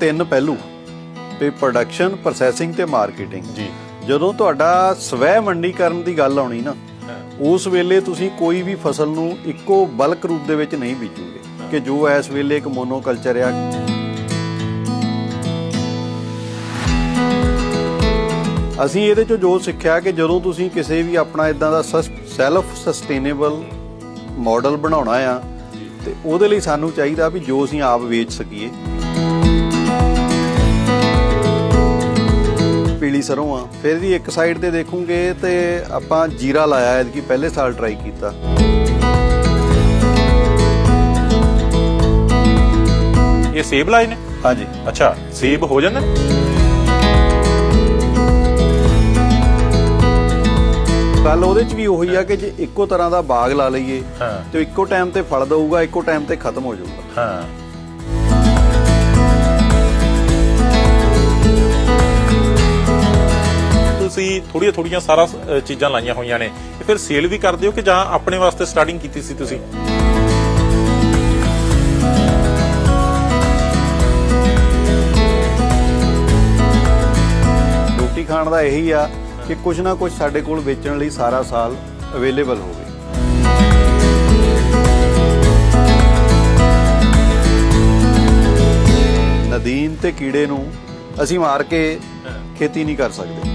ਤਿੰਨ ਪਹਿਲੂ ਤੇ ਪ੍ਰੋਡਕਸ਼ਨ ਪ੍ਰੋਸੈਸਿੰਗ ਤੇ ਮਾਰਕੀਟਿੰਗ ਜੀ। ਜਦੋਂ ਤੁਹਾਡਾ ਸਵੈ ਮੰਡੀਕਰਨ ਦੀ ਗੱਲ ਆਉਣੀ ਨਾ ਉਸ ਵੇਲੇ ਤੁਸੀਂ ਕੋਈ ਵੀ ਫਸਲ ਨੂੰ ਇੱਕੋ ਬਲਕ ਰੂਪ ਦੇ ਵਿੱਚ ਨਹੀਂ ਬੀਜੋਗੇ ਕਿ ਜੋ ਇਸ ਵੇਲੇ ਇੱਕ ਮੋਨੋਕਲਚਰ ਆ। ਅਸੀਂ ਇਹਦੇ ਚੋਂ ਜੋ ਸਿੱਖਿਆ ਕਿ ਜਦੋਂ ਤੁਸੀਂ ਕਿਸੇ ਵੀ ਆਪਣਾ ਇਦਾਂ ਦਾ ਸੈਲਫ ਸਸਟੇਨੇਬਲ ਮਾਡਲ ਬਣਾਉਣਾ ਆ ਤੇ ਉਹਦੇ ਲਈ ਸਾਨੂੰ ਚਾਹੀਦਾ ਵੀ ਜੋ ਅਸੀਂ ਆਪ ਵੇਚ ਸਕੀਏ। ਪੀਲੀ ਸਰੋਂ ਆ। ਫਿਰ ਦੀ ਇੱਕ ਸਾਈਡ ਤੇ ਦੇਖੋਗੇ ਤੇ ਆਪਾਂ ਜੀਰਾ ਲਾਇਆ ਐਤਕੀ ਪਹਿਲੇ ਸਾਲ ਟਰਾਈ ਕੀਤਾ। ਇਹ ਸੇਬ ਲਾਏ ਨੇ? ਹਾਂਜੀ। ਅੱਛਾ ਸੇਬ ਹੋ ਜਾਂਦੇ? ਗੱਲ ਉਹਦੇ ਚ ਵੀ ਉਹੀ ਆ ਕਿ ਜੇ ਇੱਕੋ ਤਰ੍ਹਾਂ ਦਾ ਬਾਗ ਲਾ ਲਈਏ ਹਾਂ। ਤੇ ਇੱਕੋ ਟਾਈਮ ਤੇ ਫਲ ਦਊਗਾ ਇੱਕੋ ਟਾਈਮ ਤੇ ਖਤਮ ਹੋ ਜਾਊਗਾ। ਹਾਂ। ਤੁਸੀਂ ਥੋੜੀਆਂ ਥੋੜੀਆਂ ਸਾਰਾ ਚੀਜ਼ਾਂ ਲਾਈਆਂ ਹੋਈਆਂ ਨੇ। ਇਹ ਫਿਰ ਸੇਲ ਵੀ ਕਰਦੇ ਹੋ ਕਿ ਜਾਂ ਆਪਣੇ ਵਾਸਤੇ ਸਟਾਰਟਿੰਗ ਕੀਤੀ ਸੀ ਤੁਸੀਂ? ਰੋਟੀ ਖਾਣ ਦਾ ਇਹੀ ਆ ਕਿ ਕੁਝ ਨਾ ਕੁਝ ਸਾਡੇ ਕੋਲ ਵੇਚਣ ਲਈ ਸਾਰਾ ਸਾਲ ਅਵੇਲੇਬਲ ਹੋਵੇ। ਨਦੀਨ ਤੇ ਕੀੜੇ ਨੂੰ ਅਸੀਂ ਮਾਰ ਕੇ ਖੇਤੀ ਨਹੀਂ ਕਰ ਸਕਦੇ।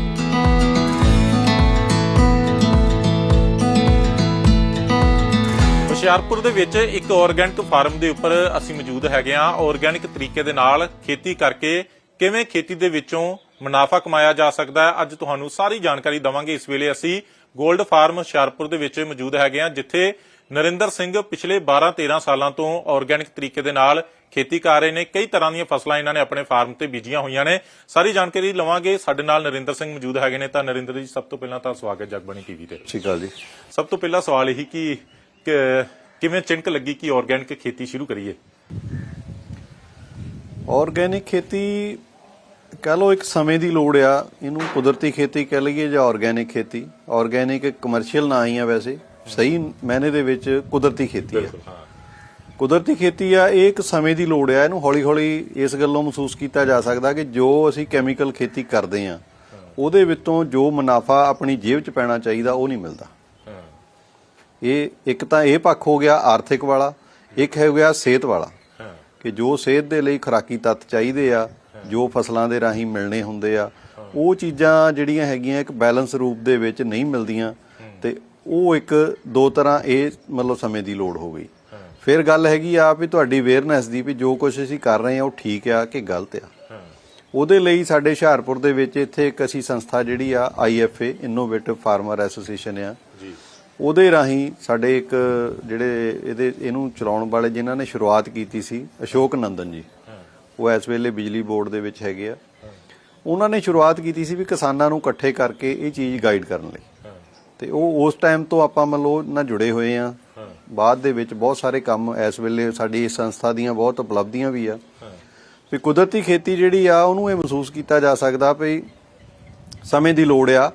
ਹੁਸ਼ਿਆਰਪੁਰ ਦੇ ਵਿੱਚ ਇੱਕ ਆਰਗੈਨਿਕ ਫਾਰਮ ਦੇ ਉੱਪਰ ਅਸੀਂ ਮੌਜੂਦ ਹੈਗੇ ਆ ਆਰਗੈਨਿਕ ਤਰੀਕੇ ਦੇ ਨਾਲ ਖੇਤੀ ਕਰਕੇ ਕਿਵੇਂ ਖੇਤੀ ਦੇ ਵਿੱਚੋਂ ਮੁਨਾਫਾ ਕਮਾਇਆ ਜਾ ਸਕਦਾ ਹੈ ਅੱਜ ਤੁਹਾਨੂੰ ਸਾਰੀ ਜਾਣਕਾਰੀ ਦਵਾਂਗੇ। ਇਸ ਵੇਲੇ ਅਸੀਂ 골ਡ ਫਾਰਮ ਹੁਸ਼ਿਆਰਪੁਰ ਦੇ ਵਿੱਚ ਮੌਜੂਦ ਹੈਗੇ ਆ ਜਿੱਥੇ ਨਰਿੰਦਰ ਸਿੰਘ ਪਿਛਲੇ 12-13 ਸਾਲਾਂ ਤੋਂ ਆਰਗੈਨਿਕ ਤਰੀਕੇ ਦੇ ਨਾਲ ਖੇਤੀ ਕਰ ਰਹੇ ਨੇ। ਕਈ ਤਰ੍ਹਾਂ ਦੀਆਂ ਫਸਲਾਂ ਇਹਨਾਂ ਨੇ ਆਪਣੇ ਫਾਰਮ ਤੇ ਬੀਜੀਆਂ ਹੋਈਆਂ ਨੇ। ਸਾਰੀ ਜਾਣਕਾਰੀ ਲਵਾਂਗੇ। ਸਾਡੇ ਨਾਲ ਨਰਿੰਦਰ ਸਿੰਘ ਮੌਜੂਦ ਹੈਗੇ ਨੇ। ਤਾਂ ਨਰਿੰਦਰ ਜੀ ਸਭ ਤੋਂ ਪਹਿਲਾਂ ਤਾਂ ਸਵਾਗਤ ਜਗਬਾਣੀ ਟੀਵੀ ਤੇ। ਠੀਕ ਆ ਜੀ। ਸਭ ਤੋਂ ਪਹਿਲਾ ਸਵਾਲ ਇਹੀ ਕਿ ਕਿਵੇਂ ਚਿੰਕ ਲੱਗੀ ਕਿ ਆਰਗੈਨਿਕ ਖੇਤੀ ਸ਼ੁਰੂ ਕਰੀਏ? ਆਰਗੈਨਿਕ ਖੇਤੀ ਕਹ ਲਓ ਇੱਕ ਸਮੇਂ ਦੀ ਲੋੜ ਆ। ਇਹਨੂੰ ਕੁਦਰਤੀ ਖੇਤੀ ਕਹਿ ਲਈਏ ਜਾਂ ਆਰਗੈਨਿਕ ਖੇਤੀ। ਆਰਗੈਨਿਕ ਕਮਰਸ਼ੀਅਲ ਨਾ ਹੀ ਆ ਵੈਸੇ। ਸਹੀ ਮਾਇਨੇ ਦੇ ਵਿੱਚ ਕੁਦਰਤੀ ਖੇਤੀ ਆ। ਹਾਂ। ਕੁਦਰਤੀ ਖੇਤੀ ਆ ਇਹ ਇੱਕ ਸਮੇਂ ਦੀ ਲੋੜ ਆ। ਇਹਨੂੰ ਹੌਲੀ-ਹੌਲੀ ਇਸ ਗੱਲੋਂ ਮਹਿਸੂਸ ਕੀਤਾ ਜਾ ਸਕਦਾ ਕਿ ਜੋ ਅਸੀਂ ਕੈਮੀਕਲ ਖੇਤੀ ਕਰਦੇ ਆ ਉਹਦੇ ਵਿੱਚੋਂ ਜੋ ਮੁਨਾਫਾ ਆਪਣੀ ਜੇਬ 'ਚ ਪੈਣਾ ਚਾਹੀਦਾ ਉਹ ਨਹੀਂ ਮਿਲਦਾ। ਇਹ ਇੱਕ ਤਾਂ ਇਹ ਪੱਖ ਹੋ ਗਿਆ ਆਰਥਿਕ ਵਾਲਾ ਇੱਕ ਹੈ ਗਿਆ ਸਿਹਤ ਵਾਲਾ ਕਿ ਜੋ ਸਿਹਤ ਦੇ ਲਈ ਖੁਰਾਕੀ ਤੱਤ ਚਾਹੀਦੇ ਆ ਜੋ ਫਸਲਾਂ ਦੇ ਰਾਹੀਂ ਮਿਲਣੇ ਹੁੰਦੇ ਆ ਉਹ ਚੀਜ਼ਾਂ ਜਿਹੜੀਆਂ ਹੈਗੀਆਂ ਇੱਕ ਬੈਲੈਂਸ ਰੂਪ ਦੇ ਵਿੱਚ ਨਹੀਂ ਮਿਲਦੀਆਂ ਤੇ ਉਹ ਇੱਕ ਦੋ ਤਰ੍ਹਾਂ ਇਹ ਮਤਲਬ ਸਮੇਂ ਦੀ ਲੋੜ ਹੋ ਗਈ। ਫਿਰ ਗੱਲ ਹੈਗੀ ਆ ਵੀ ਤੁਹਾਡੀ ਅਵੇਅਰਨੈਸ ਦੀ ਵੀ ਜੋ ਕੁਝ ਅਸੀਂ ਕਰ ਰਹੇ ਆ ਉਹ ਠੀਕ ਆ ਕਿ ਗਲਤ ਆ। ਉਹਦੇ ਲਈ ਸਾਡੇ ਹੁਸ਼ਿਆਰਪੁਰ ਦੇ ਵਿੱਚ ਇੱਥੇ ਇੱਕ ਅਸੀਂ ਸੰਸਥਾ ਜਿਹੜੀ ਆ ਆਈਐਫਏ ਇਨੋਵੇਟਿਵ ਫਾਰਮਰ ਐਸੋਸੀਏਸ਼ਨ ਆ ਉਹਦੇ ਰਾਹੀਂ ਸਾਡੇ ਇੱਕ ਜਿਹੜੇ ਇਹਦੇ ਇਹਨੂੰ ਚਲਾਉਣ ਵਾਲੇ ਜਿਨ੍ਹਾਂ ਨੇ ਸ਼ੁਰੂਆਤ ਕੀਤੀ ਸੀ, ਅਸ਼ੋਕ ਨੰਦਨ ਜੀ। ਉਹ ਇਸ ਵੇਲੇ ਬਿਜਲੀ ਬੋਰਡ ਦੇ ਵਿੱਚ ਹੈਗੇ ਆ। ਉਹਨਾਂ ਨੇ ਸ਼ੁਰੂਆਤ ਕੀਤੀ ਸੀ ਵੀ ਕਿਸਾਨਾਂ ਨੂੰ ਇਕੱਠੇ ਕਰਕੇ ਇਹ ਚੀਜ਼ ਗਾਈਡ ਕਰਨ ਲਈ। ਹਾਂ ਤੇ ਉਹ ਉਸ ਟਾਈਮ ਤੋਂ ਆਪਾਂ ਮਤਲਬ ਲਓ ਨਾਲ ਜੁੜੇ ਹੋਏ ਆ। ਹਾਂ ਬਾਅਦ ਦੇ ਵਿੱਚ ਬਹੁਤ ਸਾਰੇ ਕੰਮ ਇਸ ਵੇਲੇ ਸਾਡੀ ਇਸ ਸੰਸਥਾ ਦੀਆਂ ਬਹੁਤ ਉਪਲਬਧੀਆਂ ਵੀ ਆ। ਵੀ ਕੁਦਰਤੀ ਖੇਤੀ ਜਿਹੜੀ ਆ, ਉਹਨੂੰ ਇਹ ਮਹਿਸੂਸ ਕੀਤਾ ਜਾ ਸਕਦਾ ਵੀ ਸਮੇਂ ਦੀ ਲੋੜ ਆ।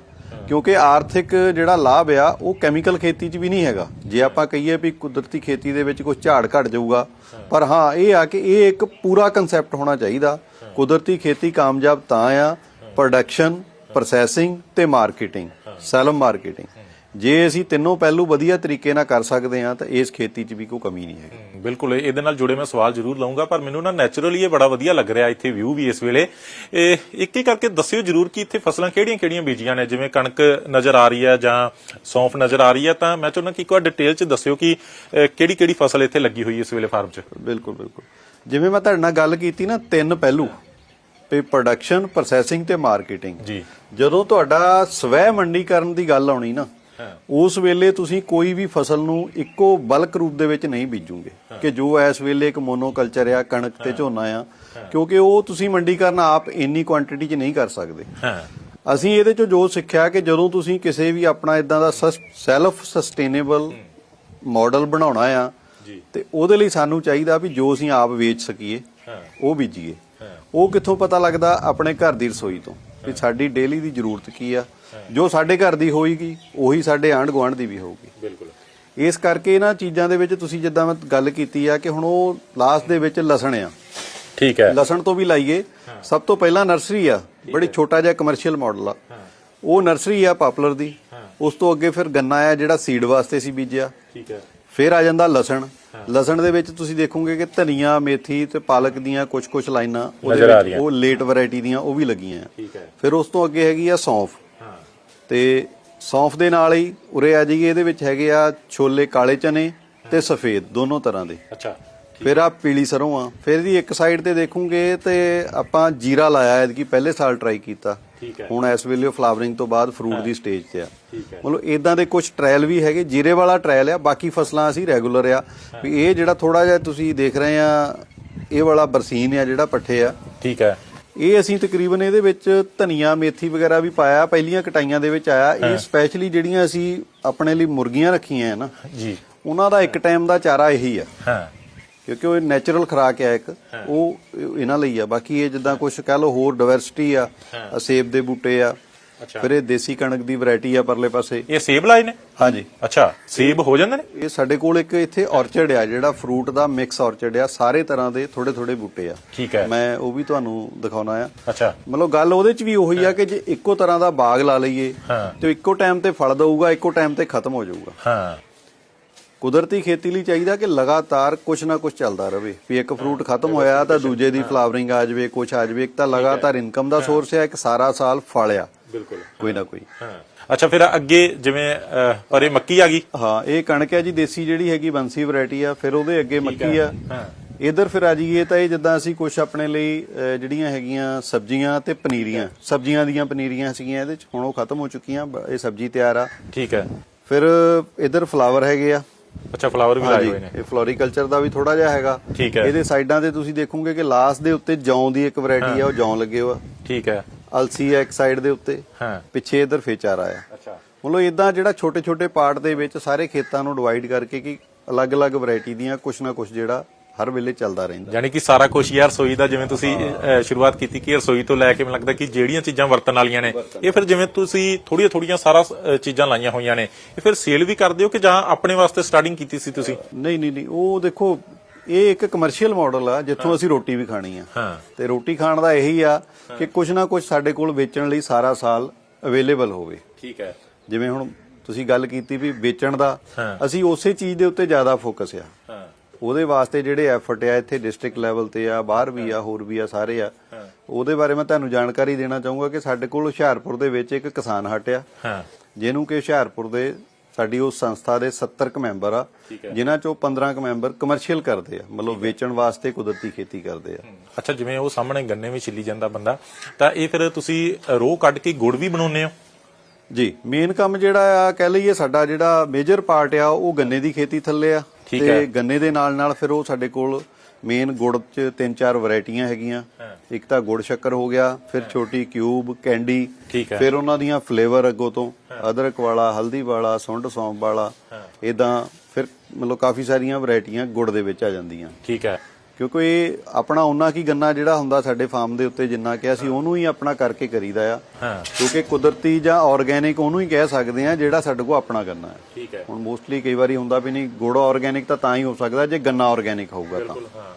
ਕਿਉਂਕਿ ਆਰਥਿਕ ਜਿਹੜਾ ਲਾਭ ਆ, ਉਹ ਕੈਮੀਕਲ ਖੇਤੀ 'ਚ ਵੀ ਨਹੀਂ ਹੈਗਾ। ਜੇ ਆਪਾਂ ਕਹੀਏ ਵੀ ਕੁਦਰਤੀ ਖੇਤੀ ਦੇ ਵਿੱਚ ਕੁਝ ਝਾੜ ਘਟ ਜਾਊਗਾ, ਪਰ ਹਾਂ, ਇਹ ਆ ਕਿ ਇਹ ਇੱਕ ਪੂਰਾ ਕਨਸੈਪਟ ਹੋਣਾ ਚਾਹੀਦਾ। ਕੁਦਰਤੀ ਖੇਤੀ ਕਾਮਯਾਬ ਤਾਂ ਆ ਪ੍ਰੋਡਕਸ਼ਨ ਪ੍ਰੋਸੈਸਿੰਗ ਤੇ ਮਾਰਕੀਟਿੰਗ ਸੈਲਮ ਮਾਰਕੀਟਿੰਗ ਜੇ ਅਸੀਂ ਤਿੰਨੋਂ ਪਹਿਲੂ ਵਧੀਆ ਤਰੀਕੇ ਨਾਲ ਕਰ ਸਕਦੇ ਆ ਤਾਂ ਇਸ ਖੇਤੀ 'ਚ ਵੀ ਕੋਈ ਕਮੀ ਨਹੀਂ ਹੈਗੀ। ਹਮ, ਬਿਲਕੁਲ ਇਹ- ਇਹਦੇ ਨਾਲ ਜੁੜੇ ਮੈਂ ਸਵਾਲ ਜ਼ਰੂਰ ਲਾਉਂਗਾ ਪਰ ਮੈਨੂੰ ਨਾ ਨੈਚੁਰਲੀ ਇਹ ਬੜਾ ਵਧੀਆ ਲੱਗ ਰਿਹਾ ਇੱਥੇ ਵਿਊ ਵੀ ਇਸ ਵੇਲੇ। ਇਹ ਇੱਕ ਇੱਕ ਕਰਕੇ ਦੱਸਿਓ ਜ਼ਰੂਰ ਕਿ ਇੱਥੇ ਫਸਲਾਂ ਕਿਹੜੀਆਂ-ਕਿਹੜੀਆਂ ਬੀਜੀਆਂ ਨੇ ਜਿਵੇਂ ਕਣਕ ਨਜ਼ਰ ਆ ਰਹੀ ਹੈ ਜਾਂ ਸੌਂਫ ਨਜ਼ਰ ਆ ਰਹੀ ਹੈ ਤਾਂ ਮੈਂ ਚਾਹੁੰਦਾ ਕਿ ਇੱਕ ਵਾਰ ਡਿਟੇਲ 'ਚ ਦੱਸਿਓ ਕਿ ਕਿਹੜੀ-ਕਿਹੜੀ ਫਸਲ ਇੱਥੇ ਲੱਗੀ ਹੋਈ ਹੈ ਇਸ ਵੇਲੇ ਫਾਰਮ 'ਚ। ਬਿਲਕੁਲ ਬਿਲਕੁਲ। ਜਿਵੇਂ ਮੈਂ ਤੁਹਾਡੇ ਨਾਲ ਗੱਲ ਕੀਤੀ ਨਾ ਤਿੰਨ ਪਹਿਲੂ ਵੀ ਪ੍ਰੋਡਕਸ਼ਨ ਪ੍ਰੋਸੈਸਿੰਗ ਤੇ ਮਾਰਕੀਟਿੰਗ ਜੀ। ਜਦੋਂ ਤੁਹਾਡਾ ਸਵੈ ਮੰਡੀਕਰਨ ਦੀ ਗੱਲ ਆਉਣੀ ਨਾ ਹਾਂ ਉਸ ਵੇਲੇ ਤੁਸੀਂ ਕੋਈ ਵੀ ਫਸਲ ਨੂੰ ਇੱਕੋ ਬਲਕ ਰੂਪ ਦੇ ਵਿੱਚ ਨਹੀਂ ਬੀਜੋਗੇ। ਕਿ ਜੋ ਇਸ ਵੇਲੇ ਇੱਕ ਮੋਨੋਕਲਚਰ ਆ ਕਣਕ ਤੇ ਝੋਨਾ ਆ ਕਿਉਂਕਿ ਉਹ ਤੁਸੀਂ ਮੰਡੀਕਰਨ ਆਪ ਇੰਨੀ ਕੁਆਂਟੀਟੀ 'ਚ ਨਹੀਂ ਕਰ ਸਕਦੇ। ਅਸੀਂ ਇਹਦੇ ਚੋਂ ਜੋ ਸਿੱਖਿਆ ਕਿ ਜਦੋਂ ਤੁਸੀਂ ਕਿਸੇ ਵੀ ਆਪਣਾ ਇਦਾਂ ਦਾ ਸੈਲਫ ਸਸਟੇਨੇਬਲ ਮਾਡਲ ਬਣਾਉਣਾ ਆ ਤੇ ਉਹਦੇ ਲਈ ਸਾਨੂੰ ਚਾਹੀਦਾ ਵੀ ਜੋ ਅਸੀਂ ਆਪ ਵੇਚ ਸਕੀਏ ਉਹ ਬੀਜੀਏ। ਉਹ ਕਿੱਥੋਂ ਪਤਾ ਲੱਗਦਾ? ਆਪਣੇ ਘਰ ਦੀ ਰਸੋਈ ਤੋਂ। ਵੀ ਸਾਡੀ ਡੇਲੀ ਦੀ ਜ਼ਰੂਰਤ ਕੀ ਆ? ਜੋ ਸਾਡੇ ਘਰ ਦੀ ਹੋਏਗੀ ਉਹੀ ਸਾਡੇ ਆਂਢ ਗੁਆਂਢ ਦੀ ਵੀ ਹੋਊਗੀ। ਬਿਲਕੁਲ। ਇਸ ਕਰਕੇ ਇਹਨਾਂ ਚੀਜ਼ਾਂ ਦੇ ਵਿੱਚ ਤੁਸੀਂ ਜਿੱਦਾਂ ਮੈਂ ਗੱਲ ਕੀਤੀ ਆ ਕਿ ਹੁਣ ਉਹ ਲਾਸਟ ਦੇ ਵਿੱਚ ਲਸਣ ਆ। ਠੀਕ ਹੈ। ਲਸਣ ਤੋਂ ਵੀ ਲਾਈਏ। ਸਭ ਤੋਂ ਪਹਿਲਾਂ ਨਰਸਰੀ ਆ। ਬੜੀ ਛੋਟਾ ਜਿਹਾ ਕਮਰਸ਼ੀਅਲ ਮਾਡਲ ਆ। ਉਹ ਨਰਸਰੀ ਆ ਪਾਪੂਲਰ ਦੀ। ਉਸ ਤੋਂ ਅੱਗੇ ਫਿਰ ਗੰਨਾ ਆ ਜਿਹੜਾ ਸੀਡ ਵਾਸਤੇ ਸੀ ਬੀਜਿਆ। ਠੀਕ ਹੈ। ਫਿਰ ਆ ਜਾਂਦਾ ਲਸਣ। ਲਸਣ ਦੇ ਵਿੱਚ ਤੁਸੀਂ ਦੇਖੋਗੇ ਕਿ ਧਨੀਆ ਮੇਥੀ ਤੇ ਪਾਲਕ ਦੀਆਂ ਕੁਝ ਕੁਝ ਲਾਈਨਾਂ ਉਹਦੇ। ਉਹ ਲੇਟ ਵੈਰਾਈਟੀ ਦੀਆਂ ਉਹ ਵੀ ਲੱਗੀਆਂ ਆ। ਠੀਕ ਹੈ। ਫਿਰ ਉਸ ਤੋਂ ਅੱਗੇ ਹੈਗੀ ਆ ਸੌਂਫ। ਤੇ ਸੌਂਫ ਦੇ ਨਾਲ ਹੀ ਉਰੇ ਆ ਜਾਈਏ ਇਹਦੇ ਵਿੱਚ ਹੈਗੇ ਆ ਛੋਲੇ ਕਾਲੇ ਚਨੇ ਤੇ ਸਫੇਦ ਦੋਨੋਂ ਤਰ੍ਹਾਂ ਦੇ। ਅੱਛਾ ਫਿਰ ਆ ਪੀਲੀ ਸਰੋਂ ਆ। ਫਿਰ ਦੀ ਇੱਕ ਸਾਈਡ ਤੇ ਦੇਖੋਗੇ ਤੇ ਆਪਾਂ ਜੀਰਾ ਲਾਇਆ ਐਤਕੀ ਪਹਿਲੇ ਸਾਲ ਟਰਾਈ ਕੀਤਾ। ਠੀਕ ਹੈ। ਹੁਣ ਇਸ ਵੇਲੇ ਫਲਾਵਰਿੰਗ ਤੋਂ ਬਾਅਦ ਫਰੂਟ ਦੀ ਸਟੇਜ ਤੇ ਆ। ਠੀਕ ਹੈ। ਮਤਲਬ ਇਦਾਂ ਦੇ ਕੁਝ ਟ੍ਰਾਇਲ ਵੀ ਹੈਗੇ ਜੀਰੇ ਵਾਲਾ ਟ੍ਰਾਇਲ ਆ ਬਾਕੀ ਫਸਲਾਂ ਅਸੀਂ ਰੈਗੂਲਰ ਆ। ਵੀ ਇਹ ਜਿਹੜਾ ਥੋੜਾ ਜਿਹਾ ਤੁਸੀਂ ਦੇਖ ਰਹੇ ਆ ਇਹ ਵਾਲਾ ਬਰਸੀਨ ਆ ਜਿਹੜਾ ਪੱਠੇ ਆ। ਠੀਕ ਹੈ। ਇਹ ਅਸੀਂ ਤਕਰੀਬਨ ਇਹਦੇ ਵਿੱਚ ਧਨੀਆ ਮੇਥੀ ਵਗੈਰਾ ਵੀ ਪਾਇਆ ਪਹਿਲੀਆਂ ਕਟਾਈਆਂ ਦੇ ਵਿੱਚ ਆਇਆ। ਇਹ ਸਪੈਸ਼ਲੀ ਜਿਹੜੀਆਂ ਅਸੀਂ ਆਪਣੇ ਲਈ ਮੁਰਗੀਆਂ ਰੱਖੀਆਂ ਆ ਨਾ ਜੀ। ਉਹਨਾਂ ਦਾ ਇੱਕ ਟਾਈਮ ਦਾ ਚਾਰਾ ਇਹੀ ਆ ਹਾਂ। ਕਿਉਂਕਿ ਉਹ ਨੈਚੁਰਲ ਖੁਰਾਕ ਹੈ ਇੱਕ। ਉਹ ਇਹਨਾਂ ਲਈ ਆ। ਬਾਕੀ ਇਹ ਜਿੱਦਾਂ ਕੁਝ ਕਹ ਲਓ ਹੋਰ ਡਾਇਵਰਸਿਟੀ ਆ ਸੇਬ ਦੇ ਬੂਟੇ ਆ ਫਿਰ ਇਹ ਦੇਸੀ ਕਣਕ ਦੀ ਵੈਰਾਈਟੀ ਆ ਪਰਲੇ ਪਾਸੇ। ਇਹ ਸੇਬ ਲਾਏ ਨੇ? ਹਾਂਜੀ। ਅੱਛਾ ਸੇਬ ਹੋ ਜਾਂਦੇ ਨੇ? ਇਹ ਸਾਡੇ ਕੋਲ ਇੱਕ ਇੱਥੇ ਔਰਚਰਡ ਆ ਜਿਹੜਾ ਫਰੂਟ ਦਾ ਮਿਕਸ ਔਰਚਰਡ ਆ ਸਾਰੇ ਤਰ੍ਹਾਂ ਦੇ ਥੋੜੇ ਥੋੜੇ ਬੂਟੇ ਆ। ਠੀਕ ਹੈ। ਮੈਂ ਉਹ ਵੀ ਤੁਹਾਨੂੰ ਦਿਖਾਉਣਾ ਆ। ਅੱਛਾ। ਮਤਲਬ ਗੱਲ ਉਹਦੇ ਚ ਵੀ ਉਹੀ ਆ ਕਿ ਜੇ ਇੱਕੋ ਤਰ੍ਹਾਂ ਦਾ ਬਾਗ ਲਾ ਲਈਏ। ਤੇ ਇੱਕੋ ਟਾਈਮ ਤੇ ਫਲ ਦਊਗਾ ਇੱਕੋ ਟਾਈਮ ਤੇ ਖਤਮ ਹੋ ਜਾਊਗਾ। ਹਾਂ। ਕੁਦਰਤੀ ਖੇਤੀ ਲਈ ਚਾਹੀਦਾ ਕਿ ਲਗਾਤਾਰ ਕੁਛ ਨਾ ਕੁਛ ਚੱਲਦਾ ਰਹੇ। ਵੀ ਇੱਕ ਫਰੂਟ ਖਤਮ ਹੋਇਆ ਤਾਂ ਦੂਜੇ ਦੀ ਫਲਾਵਰਿੰਗ ਆ ਜਾਵੇ ਕੁਛ ਆ ਜਾਵੇ ਇੱਕ ਤਾਂ ਲਗਾਤਾਰ ਇਨਕਮ ਦਾ ਸੋਰਸ ਹੈ ਇੱਕ ਸਾਰਾ ਸਾਲ ਫਲ ਆ। ਬਿਲਕੁਲ। ਕੋਈ ਨਾ ਕੋਈ। ਹਾਂ। ਅੱਛਾ ਫਿਰ ਅੱਗੇ ਜਿਵੇਂ ਅਹ, ਪਰੇ ਮੱਕੀ ਆ ਗਈ? ਹਾਂ ਇਹ ਕਣਕ ਹੈ ਜੀ ਦੇਸੀ ਜਿਹੜੀ ਹੈਗੀ ਬੰਸੀ ਵੈਰਾਈਟੀ ਆ ਫਿਰ ਉਹਦੇ ਅੱਗੇ ਮੱਕੀ ਆ। ਹਾਂ। ਇਧਰ ਫਿਰ ਆ ਜਾਈਏ ਤਾਂ ਇਹ ਜਿੱਦਾਂ ਅਸੀਂ ਕੁਝ ਆਪਣੇ ਲਈ ਅਹ, ਜਿਹੜੀਆਂ ਹੈਗੀਆਂ ਸਬਜ਼ੀਆਂ ਤੇ ਪਨੀਰੀਆਂ ਸਬਜ਼ੀਆਂ ਦੀਆਂ ਪਨੀਰੀਆਂ ਸੀਗੀਆਂ ਇਹਦੇ ਚ ਹੁਣ ਉਹ ਖਤਮ ਹੋ ਚੁੱਕੀਆਂ ਬ- ਇਹ ਸਬਜ਼ੀ ਤਿਆਰ ਆ। ਠੀਕ ਹੈ। ਫਿਰ ਇਧਰ ਫਲਾਵਰ ਹੈਗੇ ਆ। ਅੱਛਾ ਫਲਾਵਰ ਵੀ ਲਾਏ ਹਾਂਜੀ ਹੋਏ ਨੇ। ਇਹ ਫਲੋਰੀਕਲਚਰ ਦਾ ਵੀ ਥੋੜਾ ਜਿਹਾ ਹੈਗਾ। ਠੀਕ ਹੈ। ਇਹਦੇ ਸਾਈਡਾਂ ਤੇ ਤੁਸੀਂ ਦੇਖੋਗੇ ਕਿ ਲਾਸਟ ਦੇ ਉੱਤੇ ਜੌਂ ਦੀ ਇੱਕ ਵੈਰਾਈਟੀ ਆ ਉਹ ਜੌਂ ਲੱਗੇ ਹੋਆ ਠੀਕ ਹੈ। ਅਲਸੀ ਆ ਇੱਕ ਸਾਈਡ ਦੇ ਉੱਤੇ ਹਾਂ। ਪਿੱਛੇ ਇਧਰ ਫੇਚਾਰਾ ਆ ਅੱਛਾ। ਮਤਲਬ ਇਦਾਂ ਜਿਹੜਾ ਛੋਟੇ ਛੋਟੇ ਪਾਰਟ ਦੇ ਵਿੱਚ ਸਾਰੇ ਖੇਤਾਂ ਨੂੰ ਡਿਵਾਈਡ ਕਰਕੇ ਕਿ ਅਲੱਗ-ਅਲੱਗ ਵੈਰਾਈਟੀ ਦੀਆਂ ਕੁਛ ਨਾ ਕੁਛ ਜਿਹੜਾ ਹਰ ਵੇਲੇ ਚੱਲਦਾ ਰਹਿੰਦਾ। ਯਾਨੀ ਕਿ ਸਾਰਾ ਕੁਝ ਯਾਰ ਰਸੋਈ ਦਾ ਜਿਵੇਂ ਤੁਸੀਂ ਸ਼ੁਰੂਆਤ ਕੀਤੀ ਕਿ ਰਸੋਈ ਤੋਂ ਲੈ ਕੇ ਮੈਨੂੰ ਲੱਗਦਾ ਕਿ ਜਿਹੜੀਆਂ ਚੀਜ਼ਾਂ ਵਰਤਣ ਵਾਲੀਆਂ ਨੇ ਇਹ ਫਿਰ ਜਿਵੇਂ ਤੁਸੀਂ ਥੋੜੀਆਂ ਥੋੜੀਆਂ ਸਾਰਾ ਚੀਜ਼ਾਂ ਲਾਈਆਂ ਹੋਈਆਂ ਨੇ ਇਹ ਫਿਰ ਸੇਲ ਵੀ ਕਰਦੇ ਹੋ ਕਿ ਜਾਂ ਆਪਣੇ ਵਾਸਤੇ ਸਟਾਰਟਿੰਗ ਕੀਤੀ ਸੀ ਤੁਸੀਂ? ਨਹੀਂ ਨਹੀਂ ਨਹੀਂ ਉਹ ਦੇਖੋ ਇਹ ਇੱਕ ਕਮਰਸ਼ੀਅਲ ਮਾਡਲ ਆ ਜਿੱਥੋਂ ਅਸੀਂ ਰੋਟੀ ਵੀ ਖਾਣੀ ਆ। ਹਾਂ। ਤੇ ਰੋਟੀ ਖਾਣ ਦਾ ਇਹੀ ਆ ਕਿ ਕੁਛ ਨਾ ਕੁਛ ਸਾਡੇ ਕੋਲ ਵੇਚਣ ਲਈ ਸਾਰਾ ਸਾਲ ਅਵੇਲੇਬਲ ਹੋਵੇ। ਠੀਕ ਹੈ। ਜਿਵੇਂ ਹੁਣ ਤੁਸੀਂ ਗੱਲ ਕੀਤੀ ਵੀ ਵੇਚਣ ਦਾ। ਅਸੀਂ ਉਸੇ ਚੀਜ਼ ਦੇ ਉੱਤੇ ਜ਼ਿਆਦਾ ਫੋਕਸ ਆ। ਹਾਂ। ਉਹਦੇ ਵਾਸਤੇ ਜਿਹੜੇ ਐਫਰਟ ਆ ਇੱਥੇ ਡਿਸਟ੍ਰਿਕਟ ਲੈਵਲ ਤੇ ਆ ਬਾਹਰ ਵੀ ਆ ਹੋਰ ਵੀ ਆ ਸਾਰੇ ਆ। ਉਹਦੇ ਬਾਰੇ ਮੈਂ ਤੁਹਾਨੂੰ ਜਾਣਕਾਰੀ ਦੇਣਾ ਚਾਹੂੰਗਾ ਕਿ ਸਾਡੇ ਕੋਲ ਹੁਸ਼ਿਆਰਪੁਰ ਦੇ ਵਿੱਚ ਇੱਕ ਕਿਸਾਨ ਹੱਟ ਆ। ਹਾਂ। ਜਿਹਨੂੰ ਕਿ ਹੁਸ਼ਿਆਰਪੁਰ ਦੇ ਸਾਡੀ ਉਸ ਸੰਸਥਾ ਦੇ 70 ਕ ਮੈਂਬਰ ਆ। ਜਿਨ੍ਹਾਂ ਚੋਂ 15 ਕ ਮੈਂਬਰ ਕਮਰਸ਼ੀਅਲ ਕਰਦੇ ਆ ਮਤਲਬ ਵੇਚਣ ਵਾਸਤੇ ਕੁਦਰਤੀ ਖੇਤੀ ਕਰਦੇ ਆ। ਅੱਛਾ ਜਿਵੇਂ ਉਹ ਸਾਹਮਣੇ ਗੰਨੇ ਵਿੱਚ ਛਿੱਲੀ ਜਾਂਦਾ ਬੰਦਾ ਤਾਂ ਇਹ ਫਿਰ ਤੁਸੀਂ ਰੋਹ ਕੱਢ ਕੇ ਗੁੜ ਵੀ ਬਣਾਉਂਦੇ ਹੋ? ਜੀ ਮੇਨ ਕੰਮ ਜਿਹੜਾ ਆ ਕਹਿ ਲਈਏ ਸਾਡਾ ਜਿਹੜਾ ਮੇਜਰ ਪਾਰਟ ਆ ਉਹ ਗੰਨੇ ਦੀ ਖੇਤੀ ਥੱਲੇ ਆ। ਤੇ ਗੰਨੇ ਦੇ ਨਾਲ ਨਾਲ ਫਿਰ ਉਹ ਸਾਡੇ ਕੋਲ ਮੇਨ ਗੁੜ ਚ ਤਿੰਨ ਚਾਰ ਵੈਰਾਈਟੀਆਂ ਹੈਗੀਆਂ। ਇੱਕ ਤਾਂ ਗੁੜ ਸ਼ੱਕਰ ਹੋ ਗਿਆ ਫਿਰ ਛੋਟੀ ਕਿਊਬ ਕੈਂਡੀ। ਫਿਰ ਉਹਨਾਂ ਦੀਆਂ ਫਲੇਵਰ ਅੱਗੋਂ ਤੋਂ ਅਦਰਕ ਵਾਲਾ ਹਲਦੀ ਵਾਲਾ ਸੁੰਡ ਸੌਂਫ ਵਾਲਾ ਇਦਾਂ ਫਿਰ ਮਤਲਬ ਕਾਫੀ ਸਾਰੀਆਂ ਵੈਰਾਈਟੀਆਂ ਗੁੜ ਦੇ ਵਿੱਚ ਆ ਜਾਂਦੀਆਂ। ਠੀਕ ਹੈ। ਕਿਉਂਕਿ ਆਪਣਾ ਉਹਨਾਂ ਕੀ ਗੰਨਾ ਜਿਹੜਾ ਹੁੰਦਾ ਸਾਡੇ ਫਾਰਮ ਦੇ ਉੱਤੇ ਜਿੰਨਾ ਕਿ ਅਸੀਂ ਉਹਨੂੰ ਹੀ ਆਪਣਾ ਕਰਕੇ ਕਰੀਦਾ ਆ। ਕਿਉਂਕਿ ਕੁਦਰਤੀ ਜਾਂ ਆਰਗੇਨਿਕ ਉਹਨੂੰ ਹੀ ਕਹਿ ਸਕਦੇ ਆ ਜਿਹੜਾ ਸਾਡੇ ਕੋਲ ਆਪਣਾ ਗੰਨਾ ਹੈ। ਠੀਕ ਹੈ। ਹੁਣ ਮੋਸਟਲੀ ਕਈ ਵਾਰੀ ਹੁੰਦਾ ਵੀ ਨਹੀਂ ਗੁੜ ਆਰਗੇਨਿਕ ਤਾਂ ਤਾਂ ਹੀ ਹੋ ਸਕਦਾ ਜੇ ਗੰਨਾ ਆਰਗੇਨਿਕ ਹੋਊਗਾ ਤਾਂ। ਹਾਂ।